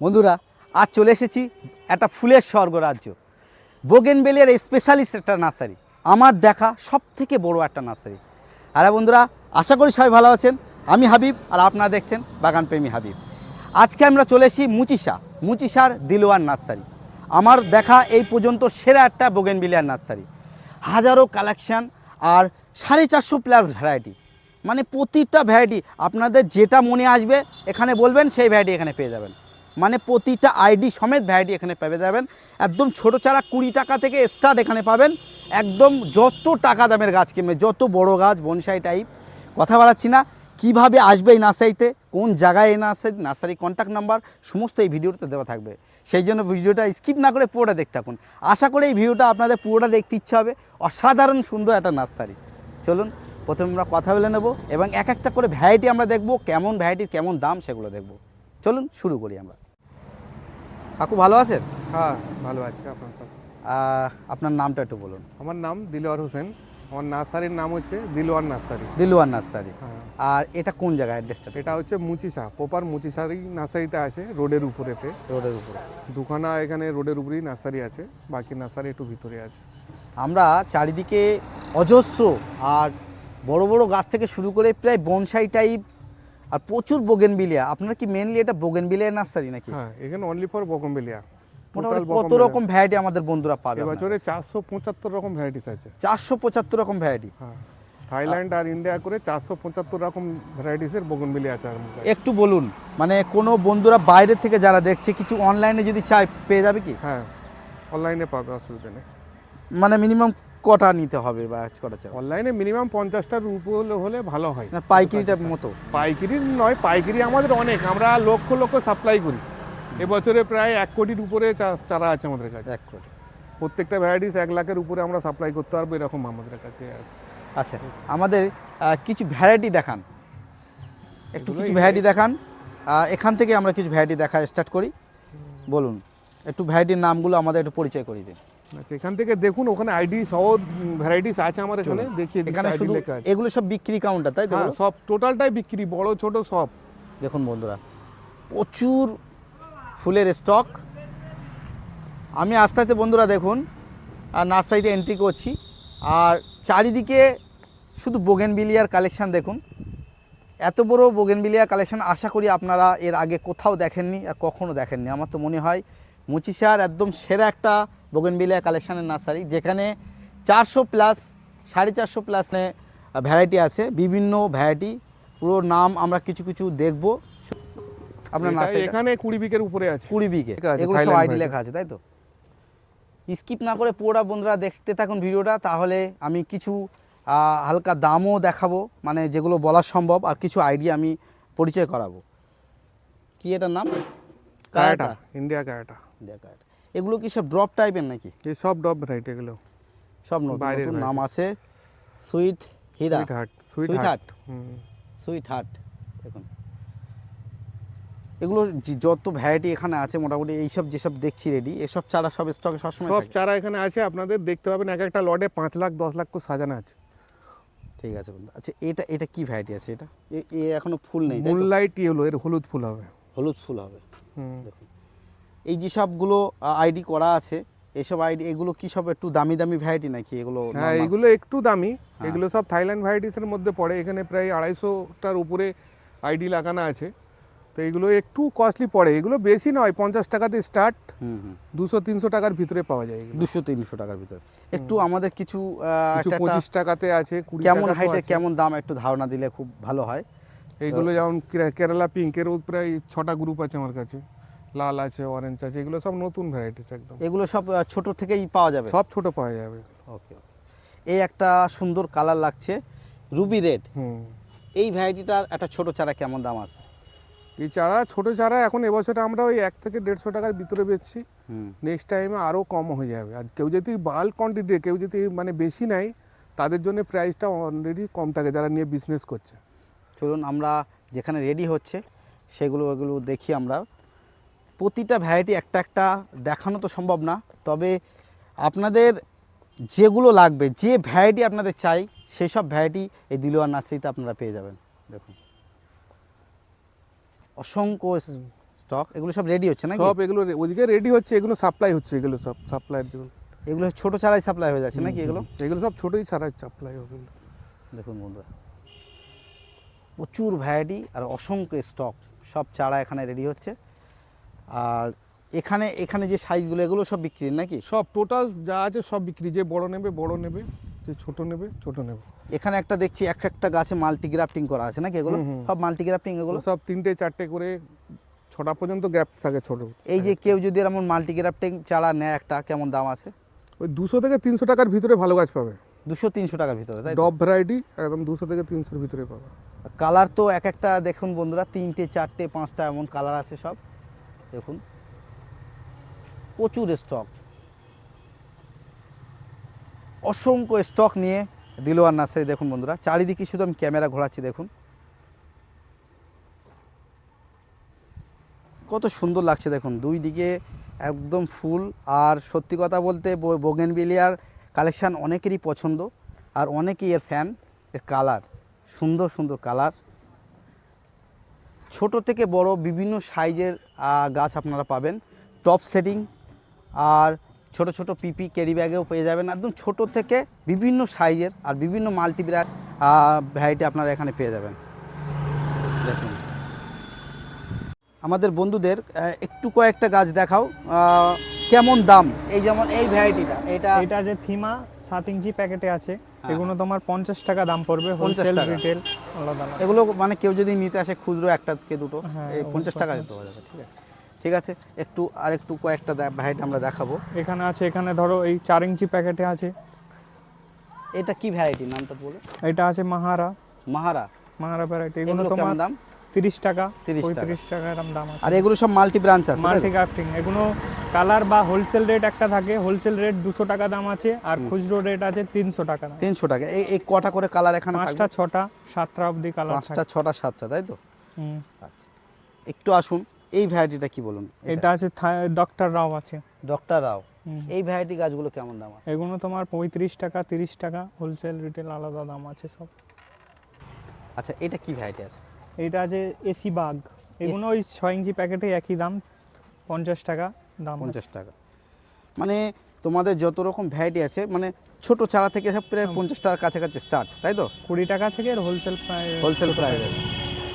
বন্ধুরা, আজ চলে এসেছি একটা ফুলের স্বর্গ রাজ্য বোগেনবেলিয়ার স্পেশালিস্ট একটা নার্সারি, আমার দেখা সব থেকে বড় একটা নার্সারি। আরে বন্ধুরা, আশা করি সবাই ভালো আছেন। আমি হাবিব আর আপনারা দেখছেন বাগান প্রেমী হাবিব। আজকে আমরা চলে এসেছি মুচিসা মুচিসার দিলওয়ার নার্সারি। আমার দেখা এই পর্যন্ত সেরা একটা বোগেনবিলিয়ার নার্সারি। হাজারো কালেকশান আর সাড়ে চারশো প্লাস ভ্যারাইটি মানে প্রতিটা ভ্যারাইটি আপনাদের যেটা মনে আসবে, এখানে বলবেন, সেই ভ্যারাইটি এখানে পেয়ে যাবেন। মানে প্রতিটা আইডি সমেত ভ্যারাইটি এখানে পেয়ে যাবেন। একদম ছোট চারা কুড়ি টাকা থেকে স্টার্ট এখানে পাবেন। একদম যত টাকা দামের গাছ কিনবে, যত বড় গাছ বনসাই টাইপ কথা বাড়াচ্ছি না। কীভাবে আসবে এই নার্সারিতে, কোন জায়গায় এই নার্সারি নার্সারি কন্ট্যাক্ট নাম্বার সমস্ত এই ভিডিওতে দেওয়া থাকবে। সেই জন্য ভিডিওটা স্কিপ না করে পুরোটা দেখতে থাকুন। আশা করি এই ভিডিওটা আপনাদের পুরোটা দেখতে ইচ্ছা হবে। অসাধারণ সুন্দর একটা নার্সারি। চলুন, প্রথমে আমরা কথা বলে নেব এবং এক একটা করে ভ্যারাইটি আমরা দেখব, কেমন ভ্যারাইটির কেমন দাম সেগুলো দেখব। চলুন, শুরু করি আমরা। কাকু ভালো আছেন? হ্যাঁ ভালো আছে আপনার সব? আপনার নামটা একটু বলুন। আমার নাম দিলওয়ার হোসেন। আমার নার্সারির নাম হচ্ছে দিলওয়ার নার্সারি। দিলুয়ার নার্সারি। হ্যাঁ। আর এটা কোন জায়গায় অ্যাড্রেসটা এটা হচ্ছে মুচিসা প্রপার মুচিসারি নার্সারিতে আছে রোডের উপরেতে। রোডের উপরে। দুখানা এখানে রোডের উপরেই নার্সারি আছে বাকি নার্সারি একটু ভিতরে আছে। আমরা চারিদিকে অজস্র আর বড় বড় গাছ থেকে শুরু করে প্রায় বনসাই টাইপ আর প্রচুর বোগেনবিলিয়া আপনার কি মেনলি এটা বোগেনবিলিয়া নার্সারি নাকি? হ্যাঁ এখানে অনলি ফর মোটামুটি কত রকম ভ্যারাইটি আমাদের বন্ধুরা পাবে এবছরে চারশো পঁচাত্তর রকম ভ্যারাইটিস আছে চারশো পঁচাত্তর রকম ভ্যারাইটি হ্যাঁ থাইল্যান্ড আর ইন্ডিয়া করে চারশো পঁচাত্তর রকম ভ্যারাইটিসের বগনবেলিয়া আছে। একটু বলুন মানে কোনো বন্ধুরা বাইরে থেকে যারা দেখছে কিছু অনলাইনে যদি চায় পেয়ে যাবে কি? হ্যাঁ অনলাইনে পাবে অসুবিধা নেই। মানে মিনিমাম কটা নিতে হবে বা কটা চাই অনলাইনে মিনিমাম পঞ্চাশটার উপরে হলে ভালো হয়। না পাইকারিটা মতো? পাইকারি নয় পাইকারি আমাদের অনেক। আমরা লক্ষ লক্ষ সাপ্লাই করি। এবছরে প্রায় এক কোটির উপরে চারা আছে আমাদের কাছে। এক কোটি। প্রত্যেকটা ভ্যারাইটিস এক লাখের উপরে আমরা সাপ্লাই করতে পারব এরকম আমাদের কাছে আছে। আচ্ছা আমাদের কিছু ভ্যারাইটি দেখান। একটু কিছু ভ্যারাইটি দেখান। এখান থেকে আমরা কিছু ভ্যারাইটি দেখা স্টার্ট করি। বলুন একটু ভ্যারাইটির নামগুলো আমাদের একটু পরিচয় করিয়ে দিন। আচ্ছা এখান থেকে দেখুন ওখানে আইডি সহ ভ্যারাইটিস আছে আমার এখানে দেখিয়ে এখানে শুধু এগুলো সব বিক্রি কাউন্টার তাই তো হ্যাঁ, সব টোটালটাই বিক্রি বড় ছোট সব। দেখুন বন্ধুরা প্রচুর ফুলের স্টক আমি আস্তে আস্তে বন্ধুরা দেখুন আর নার্সারিতে এন্ট্রি করছি। আর চারিদিকে শুধু বোগেনবিলিয়ার কালেকশন দেখুন। এত বড় বোগেনবিলিয়া কালেকশন আশা করি আপনারা এর আগে কোথাও দেখেননি আর কখনো দেখেননি। আমার তো মনে হয় মুচিসার একদম সেরা একটা বোগেনবিলিয়া কালেকশনের নার্সারি যেখানে চারশো প্লাস সাড়ে চারশো প্লাস ভ্যারাইটি আছে। বিভিন্ন ভ্যারাইটি পুরো নাম আমরা কিছু কিছু দেখব। আপনার নার্সারি এখানে কুড়ি বিকের উপরে আছে। কুড়ি আছে, এগুলো সব আইডি লেখা আছে তাই তো? স্কিপ না করে পুরোটা বন্ধুরা দেখতে থাকুন ভিডিওটা তাহলে আমি কিছু হালকা দামও দেখাবো মানে যেগুলো বলা সম্ভব আর কিছু আইডিয়া আমি পরিচয় করাবো। কি এটার নাম? কায়াটা ইন্ডিয়া কায়াটা। দেখা এটা। এগুলো কি সব ড্রপ টাইপের নাকি? এই সব ড্রপ ভ্যারাইটি এগুলো। সব নতুন নাম আছে sweet Heera sweetheart sweetheart. Sweetheart দেখুন। এগুলো যত ভ্যারাইটি এখানে আছে মোটামুটি এই এইসব যেসব দেখছি রেডি এসব চারা সব স্টকে সবসময় সব চারা এখানে আছে আপনাদের দেখতে পাবেন এক একটা লটে পাঁচ লাখ দশ লাখ করে সাজানো আছে। ঠিক আছে বন্ধু। আচ্ছা এটা এটা কি ভ্যারাইটি আছে এটা? এ- এখনও ফুল নেই? মুনলাইট ইয়েলো এর হলুদ ফুল হবে। হলুদ ফুল হবে। হুম। দেখুন। এই যে সবগুলো আইডি করা আছে এসব আইডি এগুলো কি সব একটু দামি দামি ভ্যারাইটি নাকি? এগুলো হ্যাঁ এগুলো একটু দামি। এগুলো সব থাইল্যান্ড ভ্যারাইটিসের মধ্যে পড়ে। এখানে প্রায় আড়াইশোটার উপরে আইডি লাগানো আছে। তো এগুলো একটু কস্টলি পড়ে। এগুলো বেশি নয় পঞ্চাশ টাকাতে স্টার্ট দুশো তিনশো টাকার ভিতরে পাওয়া যায় দুশো তিনশো টাকার ভিতরে। একটু আমাদের কিছু পঁচিশ টাকাতে আছে কেমন হাইটে কেমন দাম একটু ধারণা দিলে খুব ভালো হয়। এইগুলো যেমন কেরালা পিঙ্কেরও প্রায় ছটা গ্রুপ আছে আমার কাছে। লাল আছে অরেঞ্জ আছে এগুলো সব নতুন ভ্যারাইটিস একদম। এগুলো সব ছোট থেকেই পাওয়া যাবে? সব ছোট পাওয়া যাবে। ওকে এই একটা সুন্দর কালার লাগছে রুবি রেড হুম। এই ভ্যারাইটিটার একটা ছোট চারা কেমন দাম আছে? এই চারা ছোট চারা এখন এবছরে আমরা ওই এক থেকে দেড়শো টাকার ভিতরে বেচছি। হুম। নেক্সট টাইমে আরও কম হয়ে যাবে। আর কেউ যদি বাল্ক কোয়ান্টিটি কেউ যদি মানে বেশি নেয় তাদের জন্য প্রাইসটা অলরেডি কম থাকে যারা নিয়ে বিজনেস করছে। চলুন আমরা যেখানে রেডি হচ্ছে সেগুলো এগুলো দেখি আমরা। প্রতিটা ভ্যারাইটি একটা একটা দেখানো তো সম্ভব না। তবে আপনাদের যেগুলো লাগবে যে ভ্যারাইটি আপনাদের চাই সেই সব ভ্যারাইটি এই দিলোয়ার নার্সারিতে আপনারা পেয়ে যাবেন। দেখুন। অসংখ্য স্টক এগুলো সব রেডি হচ্ছে না সব এগুলো ওদিকে রেডি হচ্ছে এগুলো সাপ্লাই হচ্ছে এগুলো সব জন্য এগুলো ছোট চারাই সাপ্লাই হয়ে যাচ্ছে নাকি এগুলো? এগুলো সব ছোটোই ছাড়া সাপ্লাই হবে। দেখুন বন্ধুরা। প্রচুর ভ্যারাইটি আর অসংখ্য স্টক সব চারা এখানে রেডি হচ্ছে। আর এখানে এখানে যে সাইজগুলো এগুলো সব বিক্রি নাকি? সব টোটাল যা আছে সব বিক্রি। যে বড় নেবে বড় নেবে যে ছোট নেবে ছোট নেবে। এখানে একটা দেখছি এক একটা গাছে মাল্টি গ্রাফটিং করা আছে নাকি এগুলো। সব মাল্টি গ্রাফটিং এগুলো? সব তিনটে চারটে করে ছটা পর্যন্ত গ্যাপ থাকে ছোট। এই যে কেউ যদি এমন মাল্টি গ্রাফটিং চারা নেয় একটা কেমন দাম আছে? ওই দুশো থেকে তিনশো টাকার ভিতরে ভালো গাছ পাবে। দুশো তিনশো টাকার ভিতরে তাই ডব ভ্যারাইটি একদম দুশো থেকে তিনশোর ভিতরে পাবে। কালার তো এক একটা দেখুন বন্ধুরা তিনটে চারটে পাঁচটা এমন কালার আছে সব। দেখুন, প্রচুর স্টক অসংখ্য স্টক নিয়ে দিলোয়ার নার্সারি দেখুন বন্ধুরা, চারিদিকে শুধু আমি ক্যামেরা ঘোরাচ্ছি, দেখুন। কত সুন্দর লাগছে, দেখুন, দুই দিকে একদম ফুল, আর সত্যি কথা বলতে বোগেনবিলিয়ার কালেকশান অনেকেরই পছন্দ, আর অনেকেই এর ফ্যান এর কালার সুন্দর সুন্দর কালার ছোট থেকে বড় বিভিন্ন সাইজের গাছ আপনারা পাবেন। টপ সেটিং, আর ছোট ছোট পিপি ক্যারি ব্যাগেও পেয়ে যাবেন। একদম ছোট থেকে বিভিন্ন সাইজের আর বিভিন্ন মাল্টিব্র্যাক ভ্যারাইটি আপনারা এখানে পেয়ে যাবেন। দেখুন। আমাদের বন্ধুদের একটু কয়েকটা গাছ দেখাও কেমন দাম? এই যেমন এই ভ্যারাইটিটা এটা এটা যে থিমা সাত ইঞ্চি প্যাকেটে আছে। এগুলো তোমার পঞ্চাশ টাকা দাম পড়বে হোলসেল রিটেল এগুলো মানে কেউ যদি নিতে আসে খুচরো একটা থেকে দুটো হ্যাঁ, পঞ্চাশ টাকা দিতে পাওয়া যাবে ঠিক আছে? ঠিক আছে একটু আর একটু কয়েকটা ভ্যারাইটি আমরা দেখাবো। এখানে আছে এখানে ধরো এই চার ইঞ্চি প্যাকেটে আছে। এটা কি ভ্যারাইটি নামটা বলো। এটা আছে মাহারা। মাহারা। মাহারা ভ্যারাইটি এগুলো তোমার দাম? তিরিশ টাকা 30 টাকা। টাকা এরকম দাম আছে। আর এগুলো সব মাল্টি ব্রাঞ্চ আছে মাল্টি ক্রাফটিং এগুলো কালার বা হোলসেল রেট একটা থাকে হোলসেল রেট দুশো টাকা দাম আছে আর খুচরো রেট আছে তিনশো টাকা দাম। তিনশো টাকা। এই এই কটা করে কালার এখানে পাঁচটা থাকবে ছটা সাতটা অবধি কালার পাঁচটা ছটা সাতটা তাই তো? হুম। আচ্ছা। একটু আসুন এই ভ্যারাইটিটা কি বলুন? এটা। আছে ডক্টর রাও আছে। ডক্টর রাও। এই ভ্যারাইটি গাছগুলো কেমন দাম আছে? এগুলো তোমার পঁয়ত্রিশ টাকা তিরিশ টাকা হোলসেল রিটেল আলাদা দাম আছে সব। আচ্ছা এটা কি ভ্যারাইটি আছে? এইটা আছে এসি বাগ। এগুলো ওই ছয় ইঞ্চি প্যাকেটে একই দাম পঞ্চাশ টাকা দাম পঞ্চাশ টাকা। মানে তোমাদের যত রকম ভ্যারাইটি আছে মানে ছোট চারা থেকে সব প্রায় পঞ্চাশ টাকার কাছাকাছি স্টার্ট তাই তো? কুড়ি টাকা থেকে হোলসেল হোলসেল প্রাইস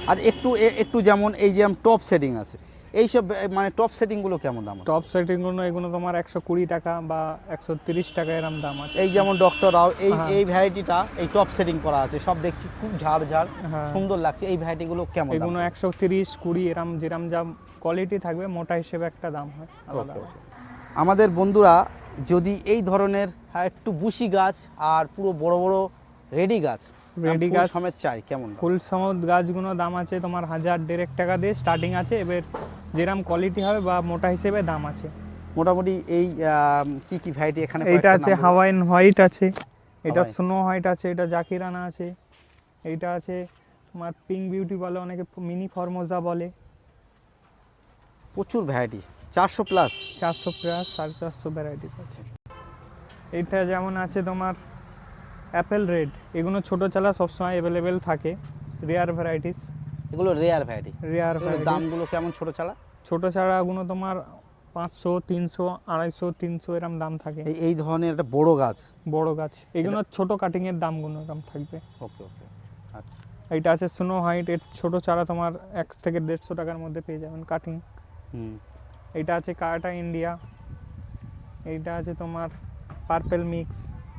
আর একটু একটু যেমন এই যে টপ সেটিং আছে এইসব মানে টপ সেটিংগুলো কেমন দাম টপ সেটিংগুলো এগুলো তোমার একশো কুড়ি টাকা বা একশো তিরিশ টাকা এরম দাম আছে। এই যেমন ডক্টর রাও এই হ্যাঁ। এই ভ্যারাইটিটা এই টপ সেটিং করা আছে। সব দেখছি খুব ঝাড় ঝাড় হ্যাঁ। সুন্দর লাগছে। এই ভ্যারাইটিগুলো কেমন এগুলো একশো তিরিশ কুড়ি এরম যেরম যা কোয়ালিটি থাকবে মোটা হিসেবে একটা দাম হয়। আলাদা। আমাদের বন্ধুরা যদি এই ধরনের হ্যাঁ, একটু বুশি গাছ আর পুরো বড় বড় রেডি গাছ ফুল গাছ। সমেত চাই কেমন ফুল সমত গাছগুলো দাম আছে তোমার হাজার দেড়েক টাকা দিয়ে স্টার্টিং আছে। এবার যেরম কোয়ালিটি হবে বা মোটা হিসেবে দাম আছে। মোটামুটি এই কি কি ভ্যারাইটি এখানে এটা আছে হাওয়াইন হোয়াইট আছে এটা স্নো হোয়াইট আছে এটা জাকিরানা আছে এইটা আছে তোমার পিঙ্ক বিউটি বলে অনেকে মিনি ফরমোজা বলে। প্রচুর ভ্যারাইটি চারশো প্লাস চারশো প্লাস সাড়ে চারশো ভ্যারাইটিস আছে। এইটা যেমন আছে তোমার অ্যাপেল রেড এগুলো ছোটো চালা সবসময় অ্যাভেলেবেল থাকে রেয়ার ভ্যারাইটিস এগুলো রেয়ার ভ্যারাইটি রেয়ার দামগুলো কেমন ছোটো চালা? ছোটো চারাগুলো তোমার পাঁচশো তিনশো আড়াইশো তিনশো এরম দাম থাকে। এই এই ধরনের একটা বড় গাছ। বড় গাছ। এগুলো ছোটো কাটিংয়ের দামগুলো এরম থাকবে। ওকে ওকে। আচ্ছা। এইটা আছে স্নো হাইট এর ছোটো চারা তোমার এক থেকে দেড়শো টাকার মধ্যে পেয়ে যাবেন কাটিং হুম। এইটা আছে কাটা ইন্ডিয়া। এইটা আছে তোমার পার্পেল মিক্স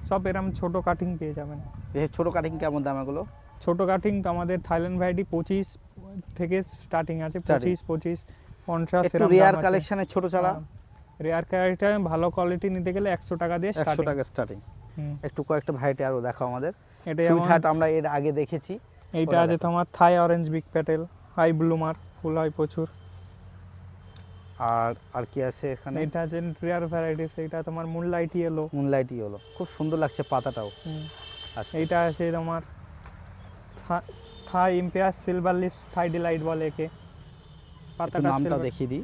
সব এরম ছোটো কাটিং পেয়ে যাবেন। এই ছোট কাটিং কেমন দাম এগুলো? ছোটো কাটিং আমাদের থাইল্যান্ড ভ্যারাইটি পঁচিশ থেকে স্টার্টিং আছে পঁচিশ পঁচিশ। পঞ্চাশ একটু রেয়ার কালেকশনের ছোট চারা। রেয়ার ক্যারেক্টার ভালো কোয়ালিটি নিতে গেলে একশো টাকা দিয়ে একশো starting। টাকা স্টার্টিং একটু কয়েকটা ভ্যারাইটি আরও দেখাও আমাদের। এটা আমরা এর আগে দেখেছি। এইটা আছে তোমার Thai orange big petal high bloomer ফুল হয় প্রচুর। আর আর কি আছে এখানে? এটা আছে রেয়ার ভ্যারাইটিস এটা তোমার মুনলাইট ইয়েলো মুনলাইটই হলো খুব সুন্দর লাগছে পাতাটাও। আচ্ছা। এইটা আছে তোমার Thai empire silver lips Thai delight বলে একে। নামটা। দেখিয়ে দিই।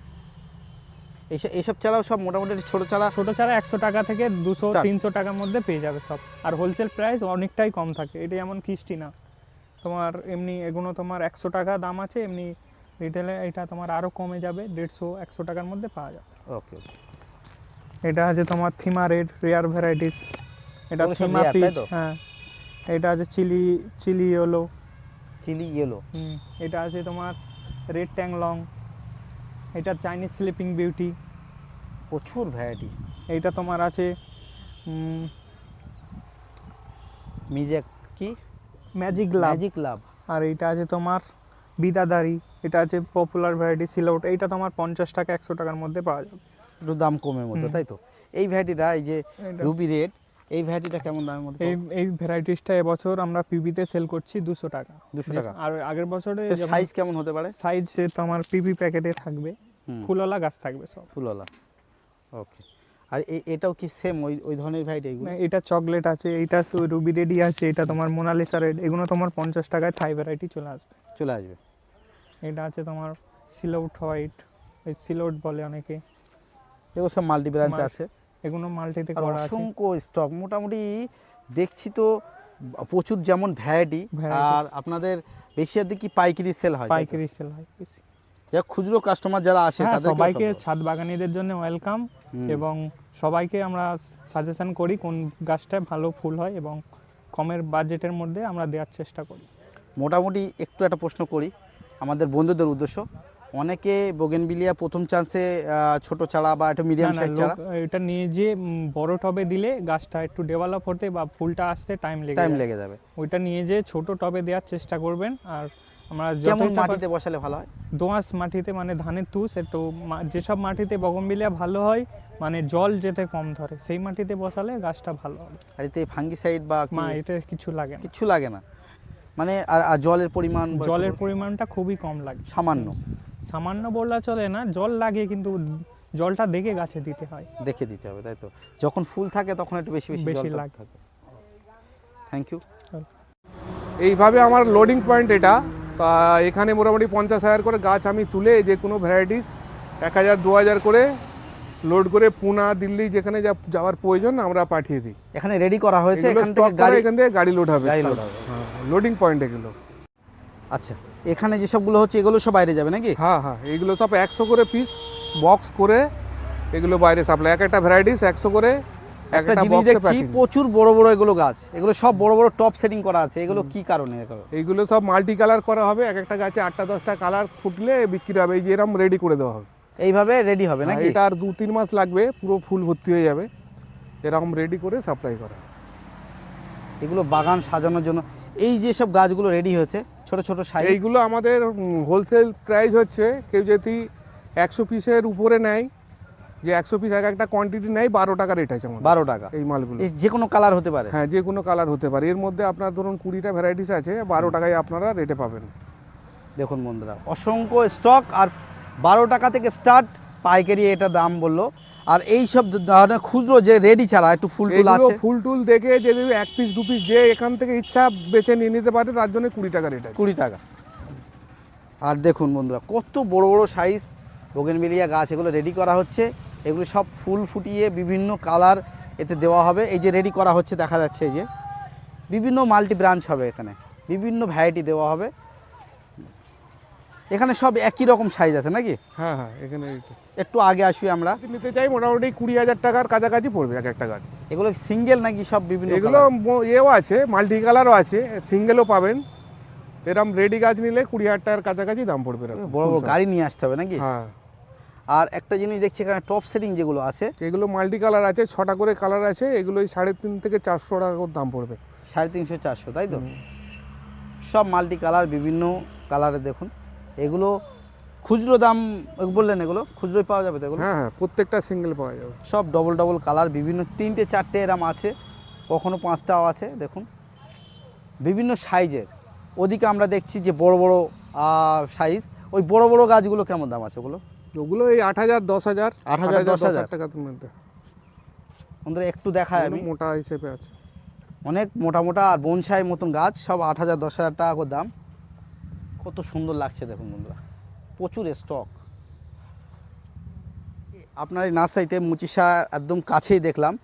এইসব এইসব চারাও সব মোটামুটি ছোট চারা ছোট চারা একশো টাকা থেকে দুশো তিনশো টাকার মধ্যে পেয়ে যাবে সব। আর হোলসেল প্রাইস অনেকটাই কম থাকে। এটা যেমন কিস্টি না। তোমার এমনি এগুলো তোমার একশো টাকা দাম আছে এমনি রিটেলে এটা তোমার আরও কমে যাবে দেড়শো একশো টাকার মধ্যে পাওয়া যাবে। ওকে এটা আছে তোমার থিমা রেড রেয়ার ভ্যারাইটিস এটা থিমা পিচ হ্যাঁ। এটা আছে chilli chilli yellow chilli yellow hmm এটা আছে তোমার রেড ট্যাং লং এটা চাইনিজ স্লিপিং বিউটি প্রচুর ভ্যারাইটি এইটা তোমার আছে মিজে কি? ম্যাজিক লাভ ম্যাজিক লাভ আর এইটা আছে তোমার বিদাদারি এটা আছে পপুলার ভ্যারাইটি সিলআউট এইটা তোমার পঞ্চাশ টাকা একশো টাকার মধ্যে পাওয়া যাবে। একটু দাম কমের মধ্যে তাই তো? এই ভ্যারাইটিটা এই যে রুবি রেড এই ভ্যারাইটিটা কেমন দামের মধ্যে এই এই ভ্যারাইটিসটা এবছর আমরা পিবিতে সেল করছি দুশো টাকা। দুশো টাকা। আর আগের বছরে সাইজ কেমন হতে পারে? সাইজ তোমার পিপি প্যাকেটে থাকবে। ফুলওয়ালা গাছ থাকবে সব। ফুলওয়ালা। ওকে আর এটাও কি সেম ওই ওই ধরনের ভ্যারাইটি এগুলো? না, এটা চকলেট আছে এইটা রুবি রেডি আছে এটা তোমার মোনালিসা রেড এগুলো তোমার পঞ্চাশ টাকায় থাই ভ্যারাইটি চলে আসবে। চলে আসবে। এটা আছে তোমার সিলআউট হোয়াইট এই সিলআউট বলে অনেকে। এগুলো সব মাল্টি ব্রাঞ্চ আছে। এগুলো মাল্টিতে করা অসংখ্য স্টক মোটামুটি দেখছি তো প্রচুর যেমন ভ্যারাইটি আর আপনাদের বেশিরভাগ কি পাইকারি সেল হয়? পাইকারি সেল হয়। যারা খুচরো কাস্টমার যারা আসে হ্যাঁ তাদের সবাইকে ছাদ বাগানীদের জন্য ওয়েলকাম এবং সবাইকে আমরা সাজেশন করি কোন গাছটা ভালো ফুল হয় এবং কমের বাজেটের মধ্যে আমরা দেওয়ার চেষ্টা করি। মোটামুটি একটু একটা প্রশ্ন করি। আমাদের বন্ধুদের উদ্দেশ্য। অনেকে বোগেনবিলিয়া প্রথম চান্সে ছোট চারা বা একটা মিডিয়াম না, না, সাইজ চারা। এটা নিয়ে যে বড় টবে দিলে গাছটা একটু ডেভেলপ হতে বা ফুলটা আসতে টাইম লেগে টাইম লেগে যাবে। ওইটা নিয়ে যে ছোট টবে দেওয়ার চেষ্টা করবেন আর আমরা কেমন মাটিতে বসালে ভালো হয়? দোআঁশ মাটিতে মানে ধানের তুষ একটু যেসব মাটিতে বগমবিলিয়া ভালো হয় মানে জল যেতে কম ধরে সেই মাটিতে বসালে গাছটা ভালো হবে। আর এতে ফাঙ্গিসাইড বা মা এটা কিছু লাগে না। কিচ্ছু লাগে না। মানে আর জলের পরিমাণ জলের পরিমাণটা খুবই কম লাগে। সামান্য। সামান্য বললা চলে না জল লাগে কিন্তু জলটা দেখে গাছে দিতে হয়। দেখে দিতে হবে তাই তো? যখন ফুল থাকে তখন একটু বেশি বেশি বেশি জল লাগে। থাকে। থ্যাংক ইউ এইভাবে আমার লোডিং পয়েন্ট এটা। তা এখানে মোটামুটি পঞ্চাশ হাজার করে গাছ আমি তুলে যে কোনো ভ্যারাইটিস এক হাজার দু হাজার করে লোড করে পুনা দিল্লি যেখানে যা যাওয়ার প্রয়োজন আমরা পাঠিয়ে দিই। এখানে রেডি করা হয়েছে এখান থেকে গাড়ি এখান থেকে গাড়ি লোড হবে। লোডিং পয়েন্ট এগুলো। আচ্ছা। এখানে যেসবগুলো হচ্ছে এগুলো সব বাইরে যাবে নাকি? হ্যাঁ হ্যাঁ এগুলো সব একশো করে পিস বক্স করে এগুলো বাইরে সাপ্লাই এক একটা ভ্যারাইটিস একশো করে একটা জিনিস দেখছি প্রচুর বড় বড় এগুলো গাছ। এগুলো সব বড় বড় টপ সেটিং করা আছে। এগুলো কি কারণে এগুলো? সব মাল্টি কালার করা হবে। এক একটা গাছে আটটা দশটা কালার ফুটলে বিক্রি হবে। এই যে এরকম রেডি করে দেওয়া হবে। এইভাবে রেডি হবে হ্যাঁ, নাকি? এটা আর দু তিন মাস লাগবে পুরো ফুল ভর্তি হয়ে যাবে। এরকম রেডি করে সাপ্লাই করা এগুলো বাগান সাজানোর জন্য এই যে সব গাছগুলো রেডি হয়েছে ছোট ছোট সাইজ এইগুলো আমাদের হোলসেল প্রাইস হচ্ছে কেউ যদি একশো পিসের উপরে নেয় যে একশো পিস এক একটা কোয়ান্টিটি নেয় বারো টাকা রেট আছে আমাদের। বারো টাকা। এই মালগুলো। যে কোনো কালার হতে পারে। হ্যাঁ যে কোনো কালার হতে পারে। এর মধ্যে আপনার ধরুন কুড়িটা ভ্যারাইটিস আছে বারো টাকায় আপনারা রেটে পাবেন। দেখুন বন্ধুরা অসংখ্য স্টক আর বারো টাকা থেকে স্টার্ট পাইকারি এটা দাম বলল। আর এই সব ধরনের খুচরো যে রেডি ছাড়া একটু ফুল টুল আছে। ফুল টুল দেখে যদি এক পিস দু পিস যে এখান থেকে ইচ্ছা বেছে নিয়ে নিতে পারে তার জন্য কুড়ি টাকা রেট কুড়ি টাকা। আর দেখুন বন্ধুরা কত বড় বড় সাইজ বোগেনবেলিয়া গাছ এগুলো রেডি করা হচ্ছে। এগুলো সব ফুল ফুটিয়ে বিভিন্ন কালার এতে দেওয়া হবে। এই যে রেডি করা হচ্ছে দেখা যাচ্ছে এই যে। বিভিন্ন মাল্টি ব্রাঞ্চ হবে এখানে। বিভিন্ন ভ্যারাইটি দেওয়া হবে। এখানে সব একই রকম সাইজ আছে নাকি? হ্যাঁ হ্যাঁ এখানে। একটু আগে আসি আমরা। নিতে চাই মোটামুটি কুড়ি হাজার টাকার কাছাকাছি পড়বে এক একটা গাছ এগুলো সিঙ্গেল নাকি সব বিভিন্ন এগুলো এও আছে মাল্টি কালারও আছে সিঙ্গেলও পাবেন। এরম রেডি গাছ নিলে কুড়ি হাজার টাকার কাছাকাছি দাম পড়বে এরকম। বড় বড় গাড়ি নিয়ে আসতে হবে নাকি? হ্যাঁ। আর একটা জিনিস দেখছি এখানে টপ সেটিং যেগুলো আছে। এগুলো মাল্টি কালার আছে ছটা করে কালার আছে এগুলো সাড়ে তিন থেকে চারশো টাকা করে দাম পড়বে। সাড়ে তিনশো চারশো তাই তো? সব মাল্টি কালার বিভিন্ন কালারে দেখুন। এগুলো খুচরো দাম বললেন এগুলো? খুচরোই পাওয়া যাবে তো এগুলো? হ্যাঁ হ্যাঁ প্রত্যেকটা সিঙ্গেল পাওয়া যাবে। সব ডবল ডবল কালার বিভিন্ন তিনটে চারটে এরম আছে। কখনো পাঁচটাও আছে দেখুন। বিভিন্ন সাইজের ওদিকে আমরা দেখছি যে বড় বড় সাইজ ওই বড় বড় গাছগুলো কেমন দাম আছে ওগুলো? ওগুলো এই আট হাজার দশ হাজার। আট হাজার, দশ হাজার? টাকার মধ্যে। আমাদের একটু দেখায় আমি। মোটা হিসেবে আছে। অনেক মোটা মোটা আর বনসাই মতন গাছ সব আট হাজার দশ হাজার টাকা করে দাম। কত সুন্দর লাগছে দেখুন বন্ধুরা। প্রচুর স্টক আপনার এই নার্সারিতে মুচিসা একদম কাছেই দেখলাম।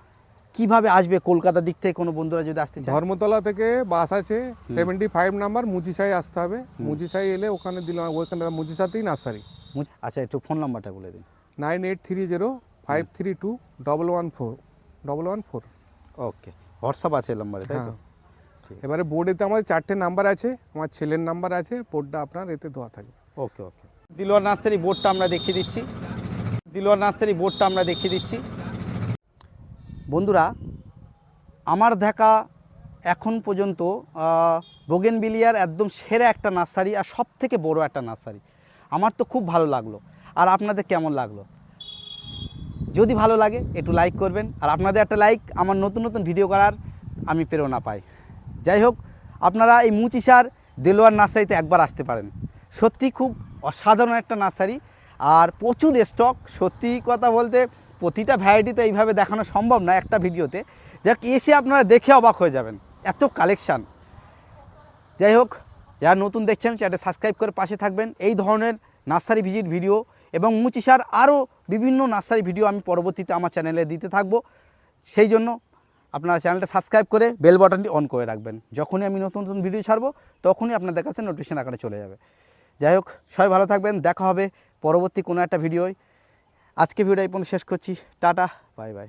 কীভাবে আসবে কলকাতার দিক থেকে কোনো বন্ধুরা যদি আসতে চায়? ধর্মতলা থেকে বাস আছে সেভেন্টি ফাইভ নাম্বার মুচিসাই আসতে হবে। মুচিসাই এলে ওখানে দিলাম ওখানে মুচিসাতেই নার্সারি। আচ্ছা একটু ফোন নাম্বারটা বলে দিন। Nine eight three zero five three two double one four double one four. Okay WhatsApp আছে এই নাম্বারে তাই তো? হ্যাঁ। ঠিক এবারে বোর্ডেতে আমাদের চারটে নাম্বার আছে আমার ছেলের নাম্বার আছে বোর্ডটা আপনার এতে দেওয়া থাকবে। ওকে ওকে। দিলোয়ার নার্সারি বোর্ডটা আমরা দেখিয়ে দিচ্ছি। দিলোয়ার নার্সারি বোর্ডটা আমরা দেখিয়ে দিচ্ছি। বন্ধুরা, আমার দেখা এখন পর্যন্ত বোগেনবিলিয়ার একদম সেরা একটা নার্সারি আর সব থেকে বড় একটা নার্সারি আমার তো খুব ভালো লাগল। আর আপনাদের কেমন লাগল? যদি ভালো লাগে, একটু লাইক করবেন। আর আপনাদের একটা লাইক আমার নতুন নতুন ভিডিও করার আমি প্রেরণা পাই। যাই হোক, আপনারা এই মুচিসার দেলোয়ার নার্সারিতে একবার আসতে পারেন। সত্যি খুব অসাধারণ একটা নার্সারি। আর প্রচুর স্টক সত্যি কথা বলতে প্রতিটা ভ্যারাইটি তো এইভাবে দেখানো সম্ভব না একটা ভিডিওতে। যাক, এসে আপনারা দেখে অবাক হয়ে যাবেন। এত কালেকশান যাই হোক, যারা নতুন দেখছেন, চ্যানেলটা সাবস্ক্রাইব করে পাশে থাকবেন। এই ধরনের নার্সারি ভিজিট ভিডিও এবং মুচিসার আরও বিভিন্ন নার্সারি ভিডিও আমি পরবর্তীতে আমার চ্যানেলে দিতে থাকব। সেই জন্য আপনারা চ্যানেলটা সাবস্ক্রাইব করে বেল বাটনটি অন করে রাখবেন। যখনই আমি নতুন নতুন ভিডিও ছাড়বো, তখনই আপনাদের কাছে নোটিফিকেশন আকারে চলে যাবে। যাই হোক, সবাই ভালো থাকবেন, দেখা হবে পরবর্তী কোনো একটা ভিডিওয়। আজকে ভিডিও এই পর্যন্ত শেষ করছি। Tata, bye bye.